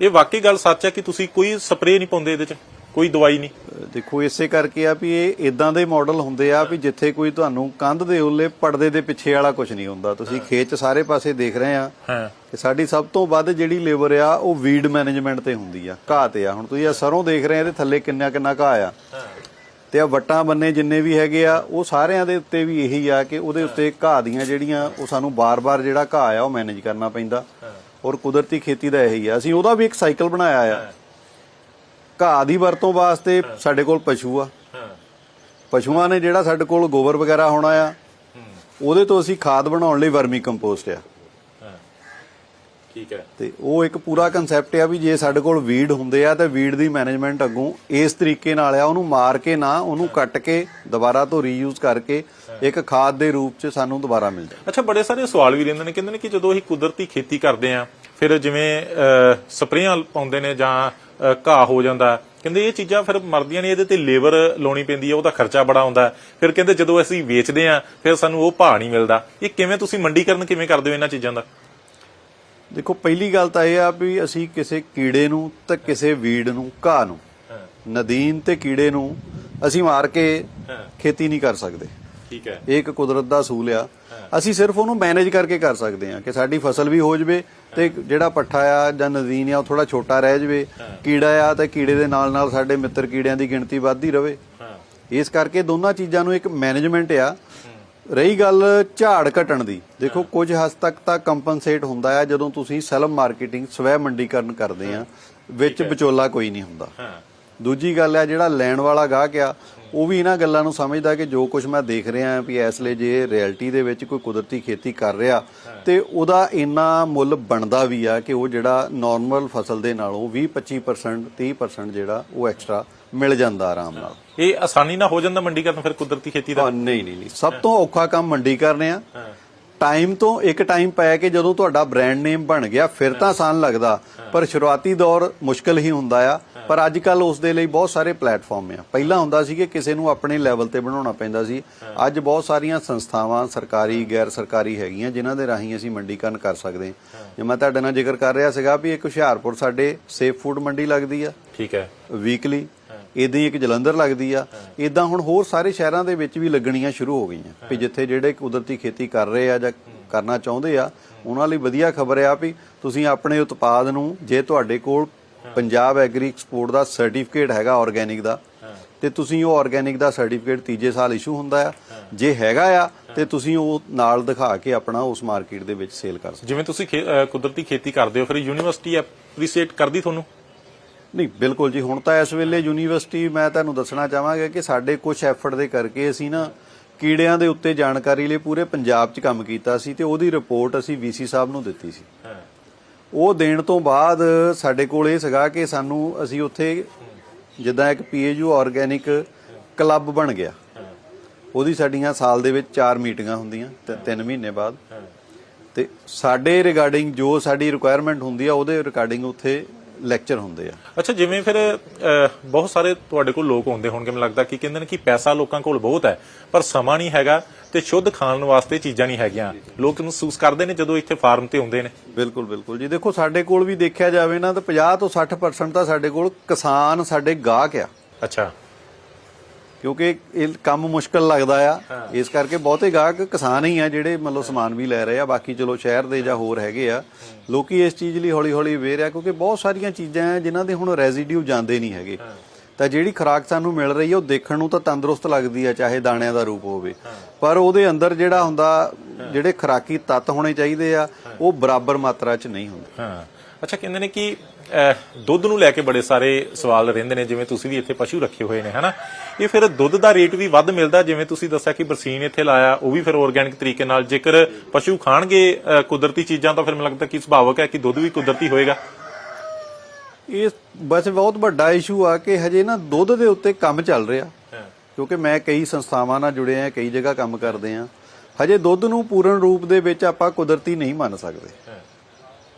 ਇਹ ਵਾਕਈ ਗੱਲ ਸੱਚ ਹੈ ਕਿ ਤੁਸੀਂ ਕੋਈ ਸਪਰੇਅ ਨਹੀਂ ਪਾਉਂਦੇ ਇਹਦੇ ਚ? ਕੋਈ ਦਵਾਈ ਨਹੀਂ। ਦੇਖੋ ਇਸੇ ਕਰਕੇ ਆ ਵੀ ਇਹ ਇਦਾਂ ਦੇ ਮਾਡਲ ਹੁੰਦੇ ਆ ਵੀ ਜਿੱਥੇ ਕੋਈ ਤੁਹਾਨੂੰ ਕੰਧ ਦੇ ਉੱਲੇ ਪਰਦੇ ਦੇ ਪਿੱਛੇ ਵਾਲਾ ਕੁਝ ਨਹੀਂ ਹੁੰਦਾ। ਤੁਸੀਂ ਖੇਤ 'ਚ ਸਾਰੇ ਪਾਸੇ ਦੇਖ ਰਹੇ ਆ ਹਾਂ। ਕਿ ਸਾਡੀ ਸਭ ਤੋਂ ਵੱਧ ਜਿਹੜੀ ਲੇਬਰ ਆ ਉਹ ਵੀਡ ਮੈਨੇਜਮੈਂਟ ਤੇ ਹੁੰਦੀ ਆ ਘਾਹ ਤੇ ਆ। ਹੁਣ ਤੁਸੀਂ ਆ ਸਰੋਂ ਦੇਖ ਰਹੇ ਆ ਇਹਦੇ ਥੱਲੇ ਕਿੰਨਾ ਕਿੰਨਾ ਘਾਹ ਆ। ਤੇ ਆ ਵੱਟਾਂ ਬੰਨੇ ਜਿੰਨੇ ਵੀ ਹੈਗੇ ਆ ਉਹ ਸਾਰਿਆਂ ਦੇ ਉੱਤੇ ਵੀ ਇਹੀ ਆ ਕਿ ਉਹਦੇ ਉੱਤੇ ਘਾਹ ਦੀਆਂ ਜਿਹੜੀਆਂ ਉਹ ਸਾਨੂੰ ਬਾਰ-ਬਾਰ ਜਿਹੜਾ ਘਾਹ ਆ ਉਹ ਮੈਨੇਜ ਕਰਨਾ ਪੈਂਦਾ। ਔਰ ਕੁਦਰਤੀ ਖੇਤੀ ਦਾ ਇਹੀ ਆ। ਅਸੀਂ ਉਹਦਾ ਵੀ ਇੱਕ ਸਾਈਕਲ ਬਣਾਇਆ ਆ। ਘਾਹ ਦੀ ਵਰਤੋਂ ਵਾਸਤੇ ਸਾਡੇ ਕੋਲ ਪਸ਼ੂ ਆ। ਪਸ਼ੂਆਂ ਨੇ ਜਿਹੜਾ ਸਾਡੇ ਕੋਲ ਗੋਬਰ ਵਗੈਰਾ ਹੋਣਾ ਆ ਉਹਦੇ ਤੋਂ ਅਸੀਂ ਖਾਦ ਬਣਾਉਣ ਲਈ ਵਰਮੀ ਕੰਪੋਸਟ ਆ। ਠੀਕ ਹੈ। ਤੇ ਉਹ ਇੱਕ ਪੂਰਾ ਕਨਸੈਪਟ ਆ ਵੀ ਜੇ ਸਾਡੇ ਕੋਲ ਵੀਡ ਹੁੰਦੇ ਆ ਤੇ ਵੀਡ ਦੀ ਮੈਨੇਜਮੈਂਟ ਅੱਗੋਂ ਇਸ ਤਰੀਕੇ ਨਾਲ ਆ ਉਹਨੂੰ ਮਾਰ ਕੇ ਨਾ ਉਹਨੂੰ ਕੱਟ ਕੇ ਦੁਬਾਰਾ ਤੋਂ ਰੀਯੂਜ਼ ਕਰਕੇ ਇੱਕ ਖਾਦ ਦੇ ਰੂਪ 'ਚ ਸਾਨੂੰ ਦੁਬਾਰਾ ਮਿਲ ਜਾਏ। ਅੱਛਾ ਬੜੇ ਸਾਰੇ ਸਵਾਲ ਵੀ ਰਹਿੰਦੇ ਨੇ। ਕਹਿੰਦੇ ਨੇ ਕਿ ਜਦੋਂ ਅਸੀਂ ਕੁਦਰਤੀ ਖੇਤੀ ਕਰਦੇ ਆ ਫਿਰ ਜਿਵੇਂ ਸਪਰੇਆਂ ਪਾਉਂਦੇ ਨੇ ਜਾਂ ਘਾਹ ਹੋ ਜਾਂਦਾ। ਕਹਿੰਦੇ ਇਹ ਚੀਜ਼ਾਂ ਫਿਰ ਮਰਦੀਆਂ ਨੇ ਇਹਦੇ ਤੇ ਲੇਬਰ ਲਾਉਣੀ ਪੈਂਦੀ ਹੈ ਉਹਦਾ ਖਰਚਾ ਬੜਾ ਆਉਂਦਾ ਹੈ। ਫਿਰ ਕਹਿੰਦੇ ਜਦੋਂ ਅਸੀਂ ਵੇਚਦੇ ਆ ਫਿਰ ਸਾਨੂੰ ਉਹ ਭਾਅ ਨਹੀਂ ਮਿਲਦਾ। ਇਹ ਕਿਵੇਂ ਤੁਸੀਂ ਮੰਡੀਕਰਨ ਕਿਵੇਂ ਕਰਦੇ ਹੋ ਇਹਨਾਂ ਚੀਜ਼ਾਂ ਦਾ? ਦੇਖੋ ਪਹਿਲੀ ਗੱਲ ਤਾਂ ਇਹ ਆ ਵੀ ਅਸੀਂ ਕਿਸੇ ਕੀੜੇ ਨੂੰ ਤੇ ਕਿਸੇ ਵੀੜ ਨੂੰ ਘਾਹ ਨੂੰ ਨਦੀਨ ਤੇ ਕੀੜੇ ਨੂੰ ਅਸੀਂ ਮਾਰ ਕੇ ਖੇਤੀ ਨਹੀਂ ਕਰ ਸਕਦੇ। ਠੀਕ ਹੈ। ਇਹ ਇੱਕ ਕੁਦਰਤ ਦਾ ਅਸੂਲ ਆ। ਅਸੀਂ ਸਿਰਫ ਉਹਨੂੰ ਮੈਨੇਜ ਕਰਕੇ ਕਰ ਸਕਦੇ ਆ ਕਿ ਸਾਡੀ ਫਸਲ ਵੀ ਹੋ ਜਵੇ ਤੇ ਜਿਹੜਾ ਪੱਠਾ ਆ ਜਾਂ ਨਦੀਨ ਆ ਉਹ ਥੋੜਾ ਛੋਟਾ ਰਹਿ ਜਵੇ। ਕੀੜਾ ਆ ਤੇ ਕੀੜੇ ਦੇ ਨਾਲ ਨਾਲ ਸਾਡੇ ਮਿੱਤਰ ਕੀੜਿਆਂ ਦੀ ਗਿਣਤੀ ਵੱਧਦੀ ਰਵੇ। ਹਾਂ। ਇਸ ਕਰਕੇ ਦੋਨਾਂ ਚੀਜ਼ਾਂ ਨੂੰ ਇੱਕ ਮੈਨੇਜਮੈਂਟ ਆ। ਰਹੀ ਗੱਲ ਝਾੜ ਘਟਣ ਦੀ। ਦੇਖੋ ਕੁਝ ਹੱਦ ਤੱਕ ਤਾਂ ਕੰਪਨਸੇਟ ਹੁੰਦਾ ਆ ਜਦੋਂ ਤੁਸੀਂ ਸੈਲਫ ਮਾਰਕੀਟਿੰਗ ਸਵੈ ਮੰਡੀਕਰਨ ਕਰਦੇ ਆ ਵਿੱਚ ਵਿਚੋਲਾ ਕੋਈ ਨਹੀਂ ਹੁੰਦਾ। ਹਾਂ। ਦੂਜੀ ਗੱਲ ਆ ਜਿਹੜਾ ਲੈਣ ਵਾਲਾ ਗਾਹਕ ਆ ਉਹ ਵੀ ਇਹਨਾਂ ਗੱਲਾਂ ਨੂੰ ਸਮਝਦਾ ਕਿ ਜੋ ਕੁਝ ਮੈਂ ਦੇਖ ਰਿਹਾ ਵੀ ਇਸ ਲਈ ਜੇ ਰਿਐਲਿਟੀ ਦੇ ਵਿੱਚ ਕੋਈ ਕੁਦਰਤੀ ਖੇਤੀ ਕਰ ਰਿਹਾ ਤੇ ਉਹਦਾ ਇੰਨਾ ਮੁੱਲ ਬਣਦਾ ਵੀ ਆ ਕਿ ਉਹ ਜਿਹੜਾ ਨਾਰਮਲ ਫਸਲ ਦੇ ਨਾਲੋਂ 20 25% 30% ਜਿਹੜਾ ਉਹ ਐਕਸਟਰਾ ਮਿਲ ਜਾਂਦਾ ਆਰਾਮ ਨਾਲ। ਇਹ ਆਸਾਨੀ ਨਾਲ ਹੋ ਜਾਂਦਾ ਮੰਡੀਕਰਨ ਫਿਰ ਕੁਦਰਤੀ ਖੇਤੀ ਦਾ? ਨਹੀਂ ਨਹੀਂ ਨਹੀਂ। ਸਭ ਤੋਂ ਔਖਾ ਕੰਮ ਮੰਡੀ ਕਰਨੇ ਆ। ਟਾਈਮ ਤੋਂ ਇੱਕ ਟਾਈਮ ਪੈ ਕੇ ਜਦੋਂ ਤੁਹਾਡਾ ਬ੍ਰਾਂਡ ਨੇਮ ਬਣ ਗਿਆ ਫਿਰ ਤਾਂ ਆਸਾਨ ਲੱਗਦਾ। ਪਰ ਸ਼ੁਰੂਆਤੀ ਦੌਰ ਮੁਸ਼ਕਲ ਹੀ ਹੁੰਦਾ ਆ। ਪਰ ਅੱਜ ਕੱਲ ਉਸ ਦੇ ਲਈ ਬਹੁਤ ਸਾਰੇ ਪਲੇਟਫਾਰਮ ਆ। ਪਹਿਲਾਂ ਹੁੰਦਾ ਸੀ ਕਿ ਕਿਸੇ ਨੂੰ ਆਪਣੇ ਲੈਵਲ ਤੇ ਬਣਾਉਣਾ ਪੈਂਦਾ ਸੀ। ਅੱਜ ਬਹੁਤ ਸਾਰੀਆਂ ਸੰਸਥਾਵਾਂ ਸਰਕਾਰੀ ਗੈਰ ਸਰਕਾਰੀ ਹੈਗੀਆਂ ਜਿਨ੍ਹਾਂ ਦੇ ਰਾਹੀਂ ਅਸੀਂ ਮੰਡੀਕਰਨ ਕਰ ਸਕਦੇ ਹਾਂ। ਜੇ ਮੈਂ ਤੁਹਾਡੇ ਨਾਲ ਜ਼ਿਕਰ ਕਰ ਰਿਹਾ ਸੀਗਾ ਵੀ ਇੱਕ ਹੁਸ਼ਿਆਰਪੁਰ ਸਾਡੇ ਸੇਫ ਫੂਡ ਮੰਡੀ ਲੱਗਦੀ ਆ। ਠੀਕ ਹੈ। ਵੀਕਲੀ ਇਦਾਂ ਹੀ ਇੱਕ ਜਲੰਧਰ ਲੱਗਦੀ ਆ। ਇਦਾਂ ਹੁਣ ਹੋਰ ਸਾਰੇ ਸ਼ਹਿਰਾਂ ਦੇ ਵਿੱਚ ਵੀ ਲੱਗਣੀਆਂ ਸ਼ੁਰੂ ਹੋ ਗਈਆਂ। ਵੀ ਜਿੱਥੇ ਜਿਹੜੇ ਕੁਦਰਤੀ ਖੇਤੀ ਕਰ ਰਹੇ ਆ ਜਾਂ ਕਰਨਾ ਚਾਹੁੰਦੇ ਆ ਉਹਨਾਂ ਲਈ ਵਧੀਆ ਖਬਰ ਆ ਵੀ ਤੁਸੀਂ ਆਪਣੇ ਉਤਪਾਦ ਨੂੰ ਜੇ ਤੁਹਾਡੇ ਕੋਲ ਪੰਜਾਬ ਐਗਰੀ ਐਕਸਪੋਰਟ ਦਾ ਸਰਟੀਫਿਕੇਟ ਹੈਗਾ ਆਰਗੈਨਿਕ ਦਾ। ਤੇ ਤੁਸੀਂ ਉਹ ਆਰਗੈਨਿਕ ਦਾ ਸਰਟੀਫਿਕੇਟ ਤੀਜੇ ਸਾਲ ਇਸ਼ੂ ਹੁੰਦਾ ਆ। ਜੇ ਹੈਗਾ ਆ ਤੇ ਤੁਸੀਂ ਉਹ ਨਾਲ ਦਿਖਾ ਕੇ ਆਪਣਾ ਉਸ ਮਾਰਕੀਟ ਦੇ ਵਿੱਚ ਸੇਲ ਕਰ ਸਕਦੇ ਜਿਵੇਂ ਤੁਸੀਂ ਕੁਦਰਤੀ ਖੇਤੀ ਕਰਦੇ ਹੋ ਫਿਰ ਯੂਨੀਵਰਸਿਟੀ ਐਪਰੀਸ਼ੀਏਟ ਕਰਦੀ ਤੁਹਾਨੂੰ? ਨਹੀਂ ਬਿਲਕੁਲ ਜੀ ਹੁਣ ਤਾਂ ਇਸ ਵੇਲੇ ਯੂਨੀਵਰਸਿਟੀ ਮੈਂ ਤੁਹਾਨੂੰ ਦੱਸਣਾ ਚਾਹਾਂਗਾ ਕਿ ਸਾਡੇ ਕੁਝ ਐਫਰਟ ਦੇ ਕਰਕੇ ਅਸੀਂ ਨਾ ਕੀੜਿਆਂ ਦੇ ਉੱਤੇ ਜਾਣਕਾਰੀ ਲਈ ਪੂਰੇ ਪੰਜਾਬ 'ਚ ਕੰਮ ਕੀਤਾ ਸੀ ਤੇ ਉਹਦੀ ਰਿਪੋਰਟ ਅਸੀਂ ਵੀਸੀ ਸਾਹਿਬ ਨੂੰ ਦਿੱਤੀ ਸੀ। ਉਹ ਦੇਣ ਤੋਂ ਬਾਅਦ ਸਾਡੇ ਕੋਲ ਇਹ ਸੀਗਾ ਕਿ ਸਾਨੂੰ ਅਸੀਂ ਉੱਥੇ ਜਿੱਦਾਂ ਇੱਕ ਪੀਏਯੂ ਆਰਗੈਨਿਕ ਕਲੱਬ ਬਣ ਗਿਆ। ਉਹਦੀ ਸਾਡੀਆਂ ਸਾਲ ਦੇ ਵਿੱਚ ਚਾਰ ਮੀਟਿੰਗਾਂ ਹੁੰਦੀਆਂ, ਤੇ 3 ਮਹੀਨੇ ਬਾਅਦ। ਤੇ ਸਾਡੇ ਰਿਗਾਰਡਿੰਗ ਜੋ ਸਾਡੀ ਰਿਕੁਆਇਰਮੈਂਟ ਹੁੰਦੀ ਆ, ਉਹਦੇ ਰਿਗਾਰਡਿੰਗ ਉੱਥੇ ਲੈਕਚਰ ਹੁੰਦੇ ਆ। ਅੱਛਾ, ਜਿਵੇਂ ਫਿਰ ਬਹੁਤ ਸਾਰੇ ਤੁਹਾਡੇ ਕੋਲ ਲੋਕ ਹੁੰਦੇ ਹੋਣਗੇ, ਮੈਨੂੰ ਲੱਗਦਾ ਕਿ ਕਹਿੰਦੇ ਨੇ ਕਿ ਪੈਸਾ ਲੋਕਾਂ ਕੋਲ ਬਹੁਤ ਹੈ, ਪਰ ਸਮਾਂ ਨਹੀਂ ਹੈਗਾ। ਤੇ ਸ਼ੁੱਧ ਖਾਣ ਵਾਸਤੇ ਚੀਜ਼ਾਂ ਨਹੀਂ ਹੈਗੀਆਂ। ਲੋਕ ਮਹਿਸੂਸ ਕਰਦੇ ਨੇ ਜਦੋਂ ਇੱਥੇ ਫਾਰਮ ਤੇ ਆਉਂਦੇ ਨੇ। ਬਿਲਕੁਲ ਬਿਲਕੁਲ ਜੀ। ਦੇਖੋ ਸਾਡੇ ਕੋਲ ਵੀ ਦੇਖਿਆ ਜਾਵੇ ਨਾ ਤਾਂ 50 ਤੋਂ 60% ਤਾਂ ਸਾਡੇ ਕੋਲ ਕਿਸਾਨ ਸਾਡੇ ਗਾਹਕ ਆ। ਅੱਛਾ। ਕਿਉਂਕਿ ਇਹ ਕੰਮ ਮੁਸ਼ਕਲ ਲੱਗਦਾ ਆ। ਇਸ ਕਰਕੇ ਬਹੁਤੇ ਗਾਹਕ ਕਿਸਾਨ ਹੀ ਆ ਜਿਹੜੇ ਮਤਲਬ ਸਮਾਨ ਵੀ ਲੈ ਰਹੇ ਆ। ਬਾਕੀ ਚਲੋ ਸ਼ਹਿਰ ਦੇ ਜਾਂ ਹੋਰ ਹੈਗੇ ਆ। ਲੋਕੀ ਇਸ ਚੀਜ਼ ਲਈ ਹੌਲੀ ਹੌਲੀ ਅਵੇਅਰ ਆ ਕਿਉਂਕਿ ਬਹੁਤ ਸਾਰੀਆਂ ਚੀਜ਼ਾਂ ਆ ਜਿਨ੍ਹਾਂ ਦੇ ਹੁਣ ਰੈਜ਼ੀਡਿਊ ਜਾਂਦੇ ਨਹੀਂ ਹੈਗੇ। ਤਾਂ ਜਿਹੜੀ ਖੁਰਾਕ ਸਾਨੂੰ ਮਿਲ ਰਹੀ ਆ ਉਹ ਦੇਖਣ ਨੂੰ ਤਾਂ ਤੰਦਰੁਸਤ ਲੱਗਦੀ ਆ ਚਾਹੇ ਦਾਣਿਆਂ ਦਾ ਰੂਪ ਹੋਵੇ। ਪਰ ਉਹਦੇ ਅੰਦਰ ਜਿਹੜਾ ਹੁੰਦਾ ਜਿਹੜੇ ਖੁਰਾਕੀ ਤੱਤ ਹੋਣੇ ਚਾਹੀਦੇ ਆ ਉਹ ਬਰਾਬਰ ਮਾਤਰਾ 'ਚ ਨਹੀਂ ਹੁੰਦੇ। ਹਾਂ। ਅੱਛਾ ਕਹਿੰਦੇ ਨੇ ਕਿ ਦੁੱਧ ਨੂੰ ਲੈ ਕੇ ਬੜੇ ਸਾਰੇ ਸਵਾਲ ਰਹਿੰਦੇ ਨੇ ਜਿਵੇਂ ਤੁਸੀਂ ਵੀ ਇੱਥੇ ਪਸ਼ੂ ਰੱਖੇ ਹੋਏ ਨੇ ਹਨਾ? ਇਹ ਫਿਰ ਦੁੱਧ ਦਾ ਰੇਟ ਵੀ ਵੱਧ ਮਿਲਦਾ ਜਿਵੇਂ ਤੁਸੀਂ ਦੱਸਿਆ ਕਿ ਬਰਸੀਨ ਇੱਥੇ ਲਾਇਆ ਉਹ ਵੀ ਫਿਰ ਆਰਗੈਨਿਕ ਤਰੀਕੇ ਨਾਲ। ਜੇਕਰ ਪਸ਼ੂ ਖਾਣਗੇ ਕੁਦਰਤੀ ਚੀਜ਼ਾਂ ਤਾਂ ਫਿਰ ਮੈਨੂੰ ਲੱਗਦਾ ਕਿ ਸੁਭਾਵਕ ਹੈ ਕਿ ਦੁੱਧ ਵੀ ਕੁਦਰਤੀ ਹੋਏਗਾ। ਇਹ ਬਸ ਬਹੁਤ ਵੱਡਾ ਇਸ਼ੂ ਆ ਕਿ ਹਜੇ ਨਾ ਦੁੱਧ ਦੇ ਉੱਤੇ ਕੰਮ ਚੱਲ ਰਿਹਾ। ਕਿਉਂਕਿ ਮੈਂ ਕਈ ਸੰਸਥਾਵਾਂ ਨਾਲ ਜੁੜਿਆ ਕਈ ਜਗ੍ਹਾ ਕੰਮ ਕਰਦੇ ਆ। ਹਜੇ ਦੁੱਧ ਨੂੰ ਪੂਰਨ ਰੂਪ ਦੇ ਵਿੱਚ ਆਪਾਂ ਕੁਦਰਤੀ ਨਹੀਂ ਮੰਨ ਸਕਦੇ।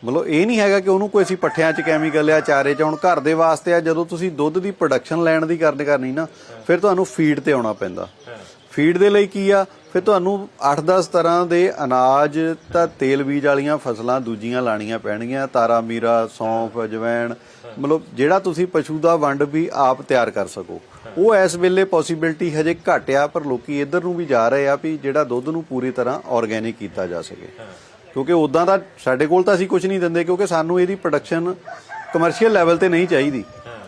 ਮਤਲਬ ਇਹ ਨਹੀਂ ਹੈਗਾ ਕਿ ਉਹਨੂੰ ਕੋਈ ਅਸੀਂ ਪੱਠਿਆਂ 'ਚ ਕੈਮੀਕਲ ਆ ਚਾਰੇ 'ਚ ਹੁਣ ਘਰ ਦੇ ਵਾਸਤੇ ਆ ਜਦੋਂ ਤੁਸੀਂ ਦੁੱਧ ਦੀ ਪ੍ਰੋਡਕਸ਼ਨ ਲੈਣ ਦੀ ਕਰਨ ਕਰਨੀ ਨਾ ਫਿਰ ਤੁਹਾਨੂੰ ਫੀਡ ਤੇ ਆਉਣਾ ਪੈਂਦਾ। ਫੀਡ ਦੇ ਲਈ ਕੀ ਆ ਫਿਰ ਤੁਹਾਨੂੰ 8-10 ਤਰ੍ਹਾਂ ਦੇ ਅਨਾਜ ਤਾਂ ਤੇਲ ਬੀਜ ਵਾਲੀਆਂ ਫਸਲਾਂ ਦੂਜੀਆਂ ਲਾਣੀਆਂ ਪੈਣਗੀਆਂ ਤਾਰਾ ਮੀਰਾ ਸੌਂਫ ਅਜਵੈਣ ਮਤਲਬ ਜਿਹੜਾ ਤੁਸੀਂ ਪਸ਼ੂ ਦਾ ਵੰਡ ਵੀ ਆਪ ਤਿਆਰ ਕਰ ਸਕੋ। ਉਹ ਇਸ ਵੇਲੇ ਪੋਸਿਬਿਲਿਟੀ ਹਜੇ ਘੱਟ ਆ, ਪਰ ਲੋਕੀ ਇੱਧਰ ਨੂੰ ਵੀ ਜਾ ਰਹੇ ਆ ਵੀ ਜਿਹੜਾ ਦੁੱਧ ਨੂੰ ਪੂਰੀ ਤਰ੍ਹਾਂ ਆਰਗੈਨਿਕ ਕੀਤਾ ਜਾ ਸਕੇ। ਕਿਉਂਕਿ ਉਦਾਂ ਦਾ ਸਾਡੇ ਕੋਲ ਤਾਂ ਅਸੀਂ ਕੁਝ ਨਹੀਂ ਦਿੰਦੇ, ਕਿਉਂਕਿ ਸਾਨੂੰ ਇਹਦੀ ਪ੍ਰੋਡਕਸ਼ਨ ਕਮਰਸ਼ੀਅਲ ਲੈਵਲ ਤੇ ਨਹੀਂ ਚਾਹੀਦੀ।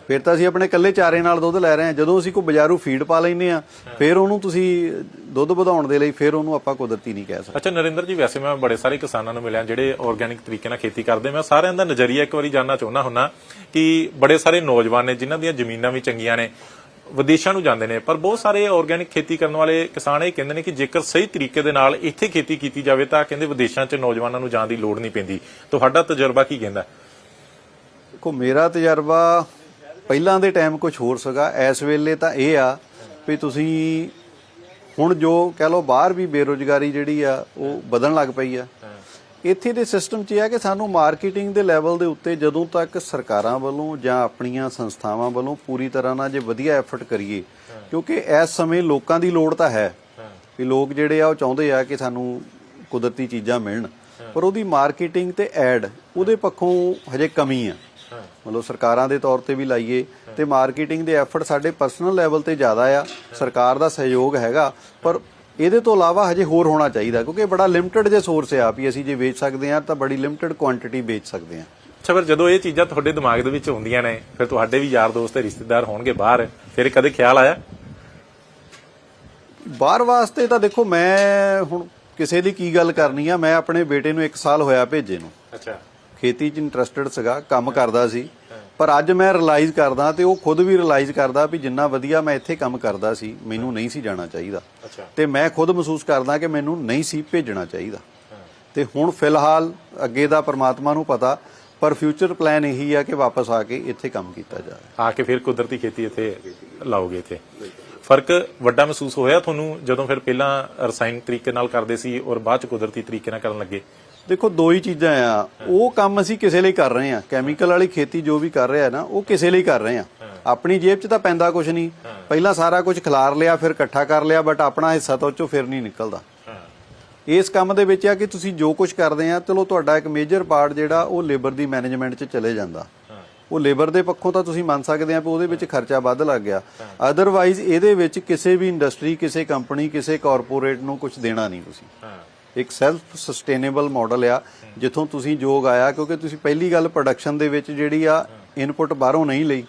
ਫਿਰ ਤਾਂ ਅਸੀਂ ਆਪਣੇ ਕੱਲੇ ਚਾਰੇ ਨਾਲ ਦੁੱਧ ਲੈ ਰਹੇ ਹਾਂ। ਜਦੋਂ ਅਸੀਂ ਕੋਈ ਬਾਜ਼ਾਰੂ ਫੀਡ ਪਾ ਲੈਨੇ ਆ ਫਿਰ ਉਹਨੂੰ ਤੁਸੀਂ ਦੁੱਧ ਵਧਾਉਣ ਦੇ ਲਈ ਫਿਰ ਉਹਨੂੰ ਆਪਾਂ ਕੁਦਰਤੀ ਨਹੀਂ ਕਹਿ ਸਕਦੇ। ਅੱਛਾ ਨਰਿੰਦਰ ਜੀ ਵੈਸੇ ਮੈਂ ਬੜੇ ਸਾਰੇ ਕਿਸਾਨਾਂ ਨੂੰ ਮਿਲਿਆ ਜਿਹੜੇ ਆਰਗੈਨਿਕ ਤਰੀਕੇ ਨਾਲ ਖੇਤੀ ਕਰਦੇ। ਮੈਂ ਸਾਰਿਆਂ ਦਾ ਨਜ਼ਰੀਆ ਇੱਕ ਵਾਰੀ ਜਾਨਣਾ ਚਾਹੁੰਦਾ ਹੁੰਨਾ ਕਿ ਬੜੇ ਸਾਰੇ ਨੌਜਵਾਨ ਨੇ ਜਿਨ੍ਹਾਂ ਦੀਆਂ ਜ਼ਮੀਨਾਂ ਵੀ ਚੰਗੀਆਂ ਨੇ ਵਿਦੇਸ਼ਾਂ ਨੂੰ ਜਾਂਦੇ ਨੇ ਪਰ ਬਹੁਤ ਸਾਰੇ ਆਰਗੈਨਿਕ ਖੇਤੀ ਕਰਨ ਵਾਲੇ ਕਿਸਾਨ ਇਹ ਕਹਿੰਦੇ ਨੇ ਕਿ ਜੇਕਰ ਸਹੀ ਤਰੀਕੇ ਦੇ ਨਾਲ ਇੱਥੇ ਖੇਤੀ ਕੀਤੀ ਜਾਵੇ ਤਾਂ ਕਹਿੰਦੇ ਵਿਦੇਸ਼ਾਂ 'ਚ ਨੌਜਵਾਨਾਂ ਨੂੰ ਜਾਣ ਦੀ ਲੋੜ ਨਹੀਂ ਪੈਂਦੀ। ਤੁਹਾਡਾ ਤਜਰਬਾ ਕੀ ਕਹਿੰਦਾ? ਦੇਖੋ ਮੇਰਾ ਤਜਰਬਾ ਪਹਿਲਾਂ ਦੇ ਟਾਈਮ ਕੁਝ ਹੋਰ ਸੀਗਾ, ਇਸ ਵੇਲੇ ਤਾਂ ਇਹ ਆ ਵੀ ਤੁਸੀਂ ਹੁਣ ਜੋ ਕਹਿ ਲਓ ਬਾਹਰ ਵੀ ਬੇਰੋਜ਼ਗਾਰੀ ਜਿਹੜੀ ਆ, ਉਹ ਵਧਣ ਲੱਗ ਪਈ ਆ। ਇੱਥੇ ਦੇ ਸਿਸਟਮ 'ਚ ਇਹ ਆ ਕਿ ਸਾਨੂੰ ਮਾਰਕੀਟਿੰਗ ਦੇ ਲੈਵਲ ਦੇ ਉੱਤੇ ਜਦੋਂ ਤੱਕ ਸਰਕਾਰਾਂ ਵੱਲੋਂ ਜਾਂ ਆਪਣੀਆਂ ਸੰਸਥਾਵਾਂ ਵੱਲੋਂ ਪੂਰੀ ਤਰ੍ਹਾਂ ਨਾਲ ਜੇ ਵਧੀਆ ਐਫਰਟ ਕਰੀਏ, ਕਿਉਂਕਿ ਇਸ ਸਮੇਂ ਲੋਕਾਂ ਦੀ ਲੋੜ ਤਾਂ ਹੈ ਵੀ ਲੋਕ ਜਿਹੜੇ ਆ ਉਹ ਚਾਹੁੰਦੇ ਆ ਕਿ ਸਾਨੂੰ ਕੁਦਰਤੀ ਚੀਜ਼ਾਂ ਮਿਲਣ। ਪਰ ਉਹਦੀ ਮਾਰਕੀਟਿੰਗ ਤੇ ਐਡ ਉਹਦੇ ਪੱਖੋਂ ਹਜੇ ਕਮੀ ਆ। ਮਤਲਬ ਸਰਕਾਰਾਂ ਦੇ ਤੌਰ ਤੇ ਵੀ ਲਾਈਏ ਤੇ ਮਾਰਕੀਟਿੰਗ ਦੇ ਐਫਰਟ ਸਾਡੇ ਪਰਸਨਲ ਲੈਵਲ ਤੇ ਜ਼ਿਆਦਾ ਆ ਸਰਕਾਰ ਦਾ ਸਹਿਯੋਗ ਹੈਗਾ ਪਰ ਇਹਦੇ ਤੋਂ ਇਲਾਵਾ ਹਜੇ ਹੋਰ ਹੋਣਾ ਚਾਹੀਦਾ ਕਿਉਂਕਿ ਬੜਾ ਲਿਮਟਿਡ ਜੇ ਸੋਰਸ ਆ ਵੀ ਅਸੀਂ ਜੇ ਵੇਚ ਸਕਦੇ ਆ ਤਾਂ ਬੜੀ ਲਿਮਟਿਡ ਕੁਆਂਟੀਟੀ ਵੇਚ ਸਕਦੇ ਆ ਅੱਛਾ ਫਿਰ ਜਦੋਂ ਇਹ ਚੀਜ਼ਾਂ ਤੁਹਾਡੇ ਦਿਮਾਗ ਦੇ ਵਿੱਚ ਹੁੰਦੀਆਂ ਨੇ ਫਿਰ ਤੁਹਾਡੇ ਵੀ ਯਾਰ ਦੋਸਤ ਤੇ ਰਿਸ਼ਤੇਦਾਰ ਹੋਣਗੇ ਬਾਹਰ ਫਿਰ ਕਦੇ ਖਿਆਲ ਆਇਆ? ਬਾਹਰ ਵਾਸਤੇ ਤਾਂ ਦੇਖੋ ਮੈਂ ਹੁਣ ਕਿਸੇ ਦੀ ਕੀ ਗੱਲ ਕਰਨੀ ਆ ਮੈਂ ਆਪਣੇ ਬੇਟੇ ਨੂੰ 1 ਸਾਲ ਹੋਇਆ ਭੇਜੇ ਨੂੰ। ਅੱਛਾ। ਖੇਤੀ 'ਚ ਇੰਟਰਸਟਿਡ ਸੀਗਾ ਕੰਮ ਕਰਦਾ ਸੀ। ਪਰ ਅੱਜ ਮੈਂ ਰਿਅਲਾਈਜ਼ ਕਰਦਾ ਤੇ ਉਹ ਖੁਦ ਵੀ ਰਿਅਲਾਈਜ਼ ਕਰਦਾ ਵੀ ਜਿੰਨਾ ਵਧੀਆ ਮੈਂ ਇੱਥੇ ਕੰਮ ਕਰਦਾ ਸੀ ਮੈਨੂੰ ਨਹੀਂ ਸੀ ਜਾਣਾ ਚਾਹੀਦਾ। ਤੇ ਮੈਂ ਖੁਦ ਮਹਿਸੂਸ ਕਰਦਾ ਕਿ ਮੈਨੂੰ ਨਹੀਂ ਸੀ ਭੇਜਣਾ ਚਾਹੀਦਾ। ਤੇ ਹੁਣ ਫਿਲਹਾਲ ਅੱਗੇ ਦਾ ਪ੍ਰਮਾਤਮਾ ਨੂੰ ਪਤਾ ਪਰ ਫਿਊਚਰ ਪਲਾਨ ਇਹੀ ਆ ਕਿ ਵਾਪਸ ਆ ਕੇ ਇੱਥੇ ਕੰਮ ਕੀਤਾ ਜਾਵੇ। ਆ ਕੇ ਫਿਰ ਕੁਦਰਤੀ ਖੇਤੀ ਇੱਥੇ ਲਾਓਗੇ ਇੱਥੇ। ਫ਼ਰਕ ਵੱਡਾ ਮਹਿਸੂਸ ਹੋਇਆ ਤੁਹਾਨੂੰ ਜਦੋਂ ਫਿਰ ਪਹਿਲਾਂ ਰਸਾਇਣਿਕ ਤਰੀਕੇ ਨਾਲ ਕਰਦੇ ਸੀ ਔਰ ਬਾਅਦ ਚ ਕੁਦਰਤੀ ਤਰੀਕੇ ਨਾਲ ਕਰਨ ਲੱਗੇ? ਦੇਖੋ ਦੋ ਹੀ ਚੀਜ਼ਾਂ ਆ। ਉਹ ਕੰਮ ਅਸੀਂ ਕਿਸੇ ਲਈ ਕਰ ਰਹੇ ਆ ਕੈਮੀਕਲ ਵਾਲੀ ਖੇਤੀ ਜੋ ਵੀ ਕਰ ਰਿਹਾ ਨਾ ਉਹ ਕਿਸੇ ਲਈ ਕਰ ਰਹੇ ਆ ਆਪਣੀ ਜੇਬ 'ਚ ਤਾਂ ਪੈਂਦਾ ਕੁਝ ਨਹੀਂ। ਪਹਿਲਾਂ ਸਾਰਾ ਕੁਝ ਖਿਲਾਰ ਲਿਆ ਫਿਰ ਇਕੱਠਾ ਕਰ ਲਿਆ ਬਟ ਆਪਣਾ ਹਿੱਸਾ ਤਾਂ ਉਹ 'ਚੋਂ ਫਿਰ ਨਹੀਂ ਨਿਕਲਦਾ। ਇਸ ਕੰਮ ਦੇ ਵਿੱਚ ਆ ਕਿ ਤੁਸੀਂ ਜੋ ਕੁਝ ਕਰਦੇ ਆ ਚਲੋ ਤੁਹਾਡਾ ਇੱਕ ਮੇਜਰ ਪਾਰਟ ਜਿਹੜਾ ਉਹ ਲੇਬਰ ਦੀ ਮੈਨੇਜਮੈਂਟ 'ਚ ਚਲੇ ਜਾਂਦਾ। ਉਹ ਲੇਬਰ ਦੇ ਪੱਖੋਂ ਤਾਂ ਤੁਸੀਂ ਮੰਨ ਸਕਦੇ ਆ ਕਿ ਉਹਦੇ ਵਿੱਚ ਖਰਚਾ ਵੱਧ ਲੱਗ ਗਿਆ। ਅਦਰਵਾਈਜ਼ ਇਹਦੇ ਵਿੱਚ ਕਿਸੇ ਵੀ ਇੰਡਸਟਰੀ ਕਿਸੇ ਕੰਪਨੀ ਕਿਸੇ ਕਾਰਪੋਰੇਟ ਨੂੰ ਕੁਝ ਦੇਣਾ ਨਹੀਂ ਤੁਸੀਂ। ਇੱਕ ਸੈਲਫ ਸਸਟੇਨੇਬਲ ਮਾਡਲ ਆ, ਜਿੱਥੋਂ ਤੁਸੀਂ ਯੋਗ ਆਇਆ, ਕਿਉਂਕਿ ਤੁਸੀਂ ਪਹਿਲੀ ਗੱਲ ਪ੍ਰੋਡਕਸ਼ਨ ਦੇ ਵਿੱਚ ਜਿਹੜੀ ਆ ਇਨਪੁਟ ਬਾਹਰੋਂ ਨਹੀਂ ਲਈ।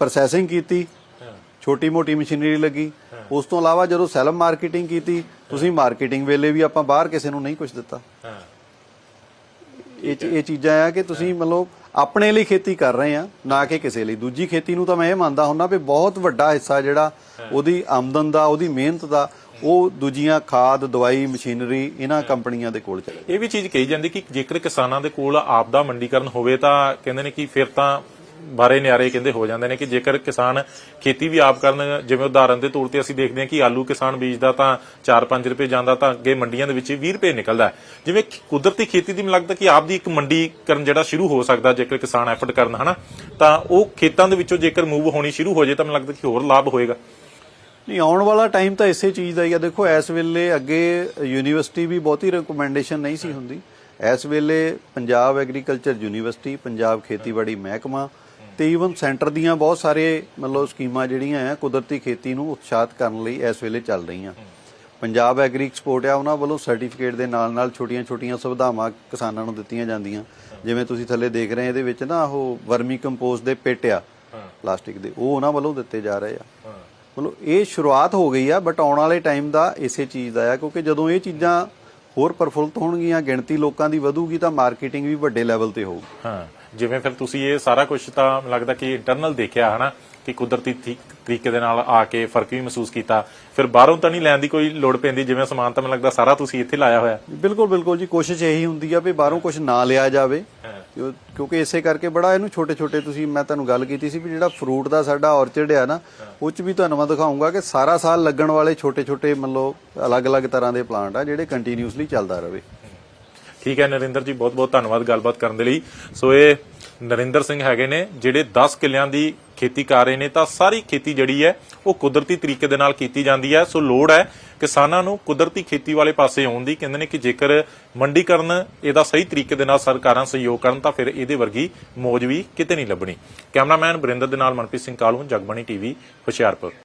ਪ੍ਰੋਸੈਸਿੰਗ ਕੀਤੀ ਛੋਟੀ ਮੋਟੀ ਮਸ਼ੀਨਰੀ ਲੱਗੀ। ਉਸ ਤੋਂ ਇਲਾਵਾ ਜਦੋਂ ਸੈਲਫ ਮਾਰਕੀਟਿੰਗ ਕੀਤੀ, ਤੁਸੀਂ ਮਾਰਕੀਟਿੰਗ ਵੇਲੇ ਵੀ ਆਪਾਂ ਬਾਹਰ ਕਿਸੇ ਨੂੰ ਨਹੀਂ ਕੁਝ ਦਿੱਤਾ। ਇਹ ਇਹ ਚੀਜ਼ਾਂ ਆ ਕਿ ਤੁਸੀਂ ਮਤਲਬ ਆਪਣੇ ਲਈ ਖੇਤੀ ਕਰ ਰਹੇ ਆ, ਨਾ ਕਿ ਕਿਸੇ ਲਈ। ਦੂਜੀ ਖੇਤੀ ਨੂੰ ਤਾਂ ਮੈਂ ਇਹ ਮੰਨਦਾ ਹੁੰਦਾ ਵੀ ਬਹੁਤ ਵੱਡਾ ਹਿੱਸਾ ਜਿਹੜਾ ਉਹਦੀ ਆਮਦਨ ਦਾ, ਉਹਦੀ ਮਿਹਨਤ ਦਾ ਉਹ ਦੂਜੀਆਂ ਖਾਦ ਦਵਾਈ ਮਸ਼ੀਨਰੀ ਇਹਨਾਂ ਕੰਪਨੀਆਂ ਦੇ ਕੋਲ ਚਲੇ ਇਹ ਵੀ ਚੀਜ਼ ਕਹੀ ਜਾਂਦੀ ਕਿ ਜੇਕਰ ਕਿਸਾਨਾਂ ਦੇ ਕੋਲ ਆਪਦਾ ਮੰਡੀਕਰਨ ਹੋਵੇ ਤਾਂ ਕਹਿੰਦੇ ਨੇ ਕਿ ਫਿਰ ਤਾਂ ਬਾਰੇ ਨਿਆਰੇ ਕਹਿੰਦੇ ਹੋ ਜਾਂਦੇ ਨੇ ਕਿ ਜੇਕਰ ਕਿਸਾਨ ਖੇਤੀ ਵੀ ਆਪ ਕਰਨ ਜਿਵੇਂ ਉਦਾਹਰਨ ਦੇ ਤੌਰ ਤੇ ਅਸੀਂ ਦੇਖਦੇ ਹਾਂ ਕਿ ਆਲੂ ਕਿਸਾਨ ਬੀਜਦਾ ਤਾਂ 4-5 ਰੁਪਏ ਜਾਂਦਾ ਤਾਂ ਅੱਗੇ ਮੰਡੀਆਂ ਦੇ ਵਿੱਚ 20 ਰੁਪਏ ਨਿਕਲਦਾ। ਜਿਵੇਂ ਕੁਦਰਤੀ ਖੇਤੀ ਦੀ ਮੈਨੂੰ ਲੱਗਦਾ ਕਿ ਆਪ ਦੀ ਇੱਕ ਮੰਡੀਕਰਨ ਜਿਹੜਾ ਸ਼ੁਰੂ ਹੋ ਸਕਦਾ ਜੇਕਰ ਕਿਸਾਨ ਐਫਰਟ ਕਰਨ ਹਨਾ? ਤਾਂ ਉਹ ਖੇਤਾਂ ਦੇ ਵਿੱਚੋਂ ਜੇਕਰ ਮੂਵ ਹੋਣੀ ਸ਼ੁਰੂ ਹੋ ਜੇ ਤਾਂ ਮੈਨੂੰ ਲੱਗਦਾ ਕਿ ਹੋਰ ਲਾਭ ਹੋਏਗਾ। ਨਹੀਂ ਆਉਣ ਵਾਲਾ ਟਾਈਮ ਤਾਂ ਇਸੇ ਚੀਜ਼ ਦਾ ਹੀ ਆ। ਦੇਖੋ ਇਸ ਵੇਲੇ ਅੱਗੇ ਯੂਨੀਵਰਸਿਟੀ ਵੀ ਬਹੁਤੀ ਰეკਮੈਂਡੇਸ਼ਨ ਨਹੀਂ ਸੀ ਹੁੰਦੀ। ਇਸ ਵੇਲੇ ਪੰਜਾਬ ਐਗਰੀਕਲਚਰ ਯੂਨੀਵਰਸਿਟੀ ਪੰਜਾਬ ਖੇਤੀਬਾੜੀ ਮਹਿਕਮਾ ਤੇ ਈਵਨ ਸੈਂਟਰ ਦੀਆਂ ਬਹੁਤ ਸਾਰੇ ਮਤਲਬ ਸਕੀਮਾਂ ਜਿਹੜੀਆਂ ਆ ਕੁਦਰਤੀ ਖੇਤੀ ਨੂੰ ਉਤਸ਼ਾਹਿਤ ਕਰਨ ਲਈ ਇਸ ਵੇਲੇ ਚੱਲ ਰਹੀਆਂ। ਪੰਜਾਬ ਐਗਰੀ ਐਕਸਪੋਰਟ ਆ ਉਹਨਾਂ ਵੱਲੋਂ ਸਰਟੀਫਿਕੇਟ ਦੇ ਨਾਲ ਨਾਲ ਛੋਟੀਆਂ-ਛੋਟੀਆਂ ਸੁਵਿਧਾਵਾਂ ਕਿਸਾਨਾਂ ਨੂੰ ਦਿੱਤੀਆਂ ਜਾਂਦੀਆਂ। ਜਿਵੇਂ ਤੁਸੀਂ ਥੱਲੇ ਦੇਖ ਰਹੇ ਇਹਦੇ ਵਿੱਚ ਨਾ ਉਹ ਵਰਮੀ ਕੰਪੋਸਟ ਦੇ ਪਿੱਟ ਆ ਪਲਾਸਟਿਕ ਦੇ ਉਹ ਉਹਨਾਂ ਵੱਲੋਂ ਦਿੱਤੇ ਜਾ ਰਹੇ ਆ। ਮਤਲਬ ਇਹ ਸ਼ੁਰੂਆਤ ਹੋ ਗਈ ਆ ਬਟ ਆਉਣ ਵਾਲੇ ਟਾਈਮ ਦਾ ਇਸੇ ਚੀਜ਼ ਦਾ ਆ, ਕਿਉਂਕਿ ਜਦੋਂ ਇਹ ਚੀਜ਼ਾਂ ਹੋਰ ਪ੍ਰਫੁੱਲਤ ਹੋਣਗੀਆਂ, ਗਿਣਤੀ ਲੋਕਾਂ ਦੀ ਵਧੂਗੀ, ਤਾਂ ਮਾਰਕੀਟਿੰਗ ਵੀ ਵੱਡੇ ਲੈਵਲ ਤੇ ਹੋਊਗੀ। ਹਾਂ, ਜਿਵੇਂ ਫਿਰ ਤੁਸੀਂ ਇਹ ਸਾਰਾ ਕੁਝ ਤਾਂ ਲੱਗਦਾ ਕਿ ਇੰਟਰਨਲ ਦੇਖਿਆ, ਹਨਾ? ਕਿ ਕੁਦਰਤੀ ਥੀ- ਤਰੀਕੇ ਦੇ ਨਾਲ ਆ ਕੇ ਫ਼ਰਕ ਵੀ ਮਹਿਸੂਸ ਕੀਤਾ। ਫਿਰ ਬਾਹਰੋਂ ਤਾਂ ਨਹੀਂ ਲੈਣ ਦੀ ਕੋਈ ਲੋੜ ਪੈਂਦੀ ਜਿਵੇਂ ਸਮਾਨ ਤਾਂ ਮੈਨੂੰ ਲੱਗਦਾ ਸਾਰਾ ਤੁਸੀਂ ਇੱਥੇ ਲਾਇਆ ਹੋਇਆ। ਬਿਲਕੁਲ ਬਿਲਕੁਲ ਜੀ ਕੋਸ਼ਿਸ਼ ਇਹੀ ਹੁੰਦੀ ਆ ਵੀ ਬਾਹਰੋਂ ਕੁਝ ਨਾ ਲਿਆ ਜਾਵੇ। ਕਿਉਂ- ਕਿਉਂਕਿ ਇਸੇ ਕਰਕੇ ਬੜਾ ਇਹਨੂੰ ਛੋਟੇ ਛੋਟੇ ਤੁਸੀਂ ਮੈਂ ਤੁਹਾਨੂੰ ਗੱਲ ਕੀਤੀ ਸੀ ਵੀ ਜਿਹੜਾ ਫਰੂਟ ਦਾ ਸਾਡਾ ਔਰਚਿਡ ਆ ਨਾ ਉਹ ਚ ਵੀ ਤੁਹਾਨੂੰ ਮੈਂ ਦਿਖਾਉਂਗਾ ਕਿ ਸਾਰਾ ਸਾਲ ਲੱਗਣ ਵਾਲੇ ਛੋਟੇ ਛੋਟੇ ਮਤਲਬ ਅਲੱਗ-ਅਲੱਗ ਤਰ੍ਹਾਂ ਦੇ ਪਲਾਂਟ ਆ ਜਿਹੜੇ ਕੰਟੀਨਿਊਸਲੀ ਚੱਲਦਾ ਰਹੇ। ਠੀਕ ਹੈ ਨਰਿੰਦਰ ਜੀ ਬਹੁਤ ਬਹੁਤ ਧੰਨਵਾਦ ਗੱਲਬਾਤ ਕਰਨ ਦੇ ਲਈ। ਸੋ ਇਹ ਨਰਿੰਦਰ ਸਿੰਘ ਹੈਗੇ ਨੇ, ਜਿਹੜੇ 10 ਕਿੱਲਿਆਂ ਦੀ ਖੇਤੀ ਕਰ ਰਹੇ ਨੇ, ਤਾਂ ਸਾਰੀ ਖੇਤੀ ਜਿਹੜੀ ਹੈ, ਉਹ ਕੁਦਰਤੀ ਤਰੀਕੇ ਦੇ ਨਾਲ ਕੀਤੀ ਜਾਂਦੀ ਹੈ। ਸੋ ਲੋੜ ਹੈ ਕਿਸਾਨਾਂ ਨੂੰ ਕੁਦਰਤੀ ਖੇਤੀ ਵਾਲੇ ਪਾਸੇ ਆਉਣ ਦੀ। ਕਹਿੰਦੇ ਨੇ ਕਿ ਜੇਕਰ ਮੰਡੀਕਰਨ ਇਹਦਾ ਸਹੀ ਤਰੀਕੇ ਦੇ ਨਾਲ ਸਰਕਾਰਾਂ ਸਹਿਯੋਗ ਕਰਨ, ਤਾਂ ਫਿਰ ਇਹਦੇ ਵਰਗੀ ਮੌਜ ਵੀ ਕਿਤੇ ਨਹੀਂ ਲੱਭਣੀ। ਕੈਮਰਾਮੈਨ ਬਰਿੰਦਰ ਦੇ ਨਾਲ ਮਨਪ੍ਰੀਤ ਸਿੰਘ ਕਾਲੂ, ਜਗਬਾਣੀ ਟੀਵੀ, ਹੁਸ਼ਿਆਰਪੁਰ।